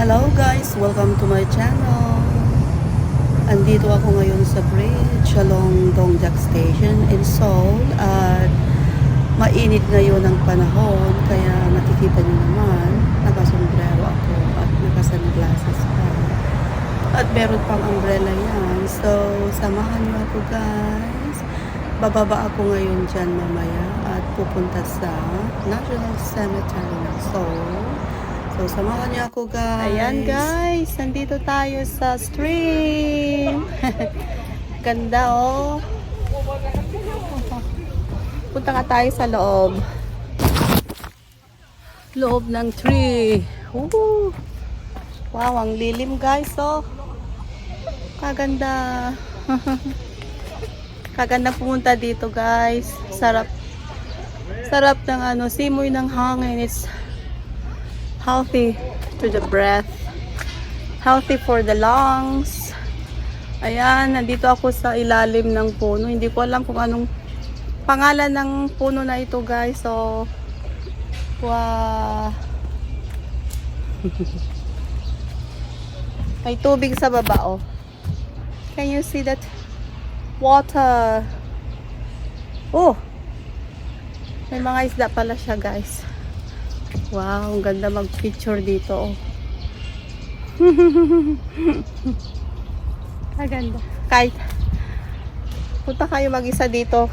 Hello guys, welcome to my channel. Andito ako ngayon sa bridge along Dongjak Station in Seoul at mainit ngayon ang panahon kaya nakikita niyo naman nakasombrero ako at nakasunglasses pa. At meron pang umbrella yan. So, samahan niyo ako guys. Bababa ako ngayon dyan mamaya at pupunta sa National Cemetery ng Seoul. So, samahan niyo ako guys. Ayan guys, nandito tayo sa stream. Ganda oh. Punta ka tayo sa loob. Loob ng tree. Woo! Wow, ang lilim guys oh. Kaganda. Kaganda pumunta dito guys. Sarap. Sarap ng ano, simoy ng hangin. It's healthy to the breath. Healthy for the lungs. Ayan, nandito ako sa ilalim ng puno. Hindi ko alam kung anong pangalan ng puno na ito guys. So, wow. May tubig sa baba oh. Can you see that water? Oh! May mga isda pala siya guys. Wow, ang ganda mag-picture dito oh. Kaganda. Kahit punta kayo mag-isa dito.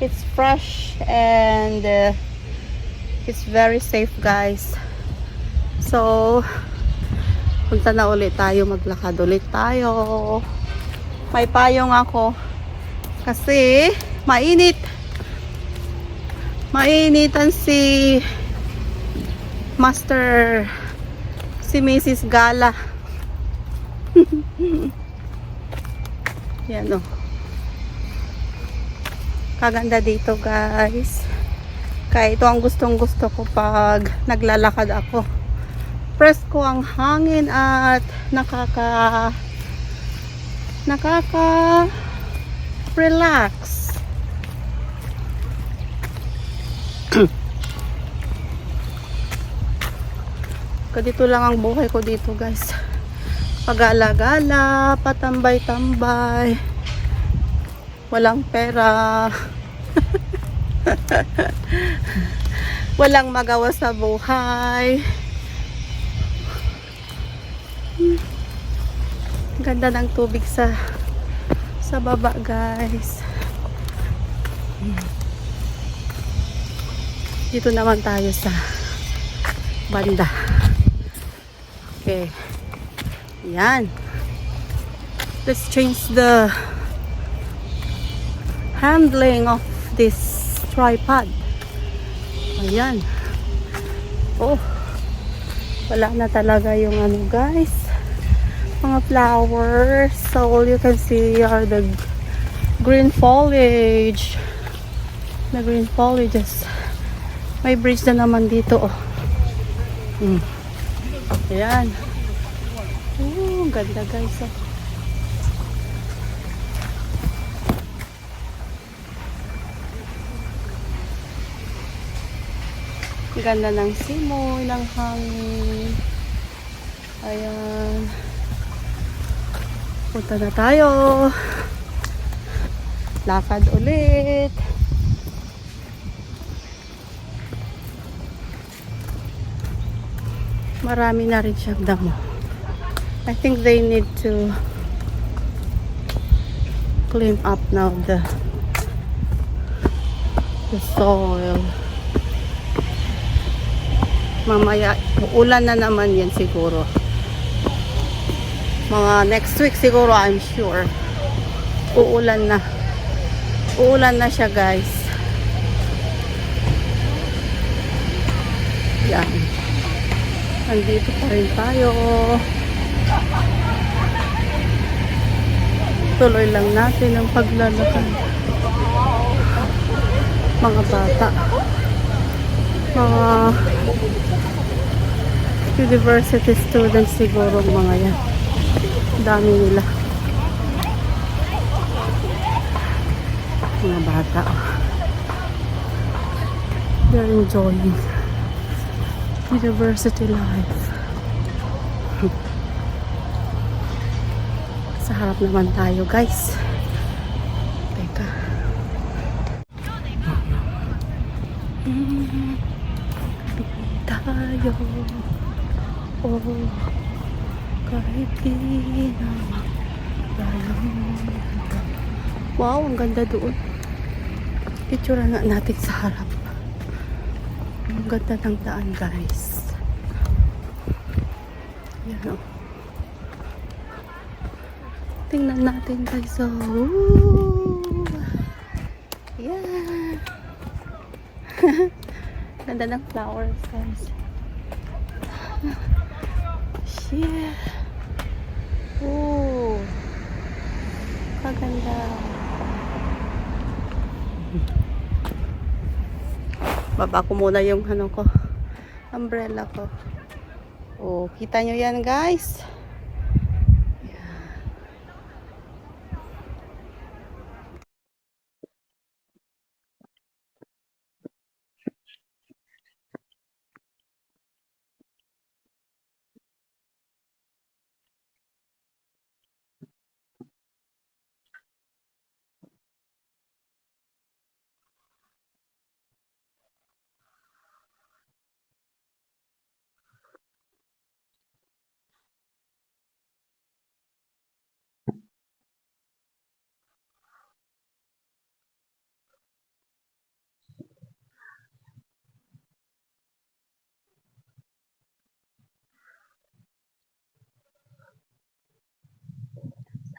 It's fresh and uh, it's very safe guys. So, punta na ulit tayo, maglakad ulit tayo. May payong ako. Kasi, mainit. Mainitan si Master si Mrs. Gala. Yan o. Kaganda dito guys. Kaya ito ang gustong gusto ko pag naglalakad ako presko ang hangin at nakaka nakaka relax Kadito lang ang buhay ko dito guys pagala-gala patambay-tambay walang pera walang magawa sa buhay Ganda ng tubig sa sa baba, guys. Dito naman tayo sa banda. Okay. Yan. Let's change the handling of this tripod. Ayan. Oh. Wala na talaga yung ano, guys mga flowers. So all you can see are the green foliage. The green foliages. May bridge na naman dito. Oh. Hmm. Ayan. Oh, ganda guys. Oh. Ganda ng simoy, ng hangin. Ayan. Punta na tayo. Lakad ulit. Marami na rin siyang damo. I think they need to clean up now the the soil. Mamaya, ulan na naman yan siguro mga next week siguro I'm sure uulan na uulan na siya guys nandito pa rin tayo. Tuloy lang natin ang paglalakad. Mga bata. Mga university students siguro mga yan. Dami nila. Mga bata. They're enjoying university life Sa harap naman tayo, guys. Teka. Tayo. Oh, kahit di na. Wow, ang ganda doon. Picture nga natin sa harap. Ang ganda ng daan, guys. Yan, oh. Tingnan natin guys. So, woo! Yeah. Ganda ng flowers guys. Yeah. Oh. Kaganda. Baba ko muna yung ano ko. Umbrella ko. Oh, kita nyo yan guys.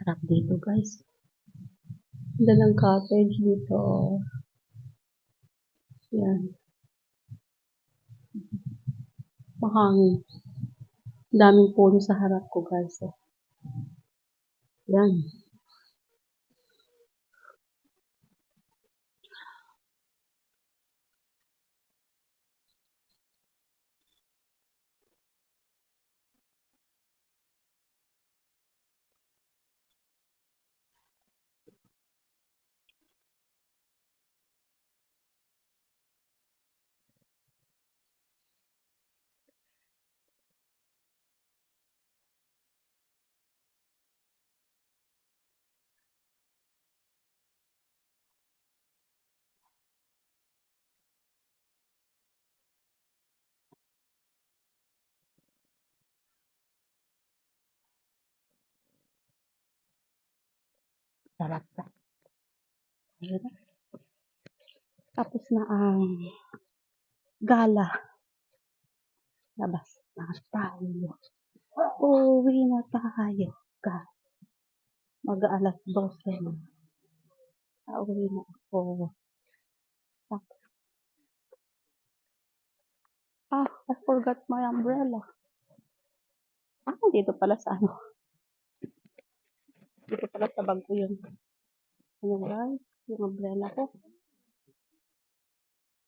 Sarap dito, guys. Ganda ng cottage dito. Yan. Mahangin. Daming puno sa harap ko, guys. Oh. Yan. Sarap na. Tapos na ang gala. Labas na tayo. Uwi na tayo. Mag-aalas 12 na. Pauwi na ako. Tapos. Ah, I forgot my umbrella. Ah, dito pala sa ano. Dito pala sa bag ko yun. Ano guys? Yung umbrella ko.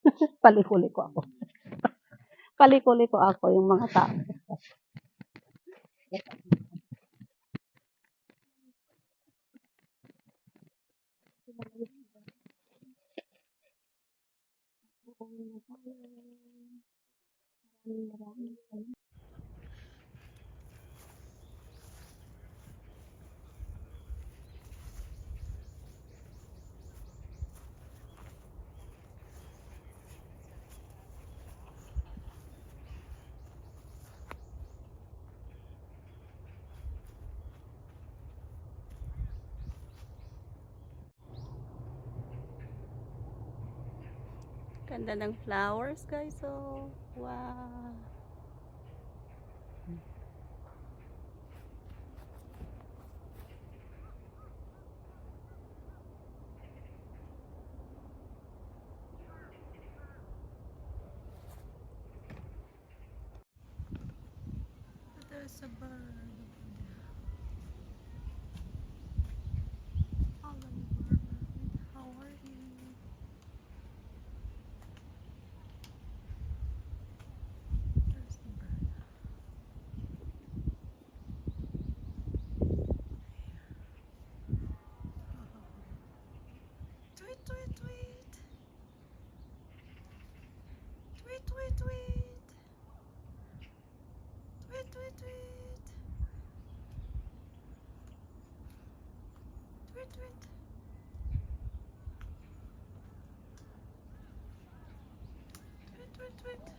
Palikuli ko ako. Palikuli ko ako yung mga tao. Ganda ng flowers guys. So, wow. There's a Tweet, tweet, tweet. Tweet, tweet, tweet. Tweet, tweet, tweet, tweet. Tweet, tweet. Tweet,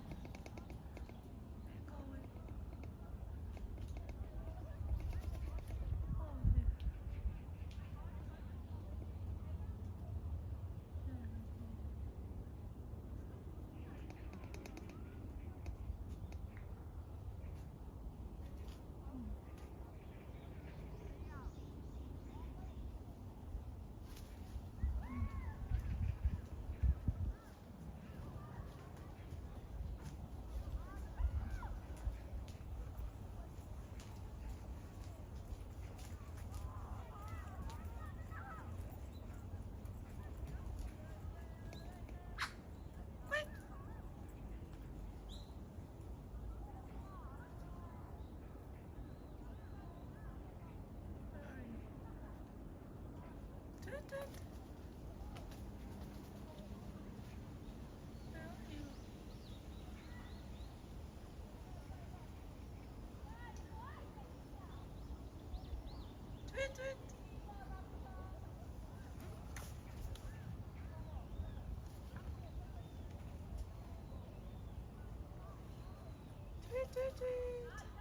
Tweet tweet tweet!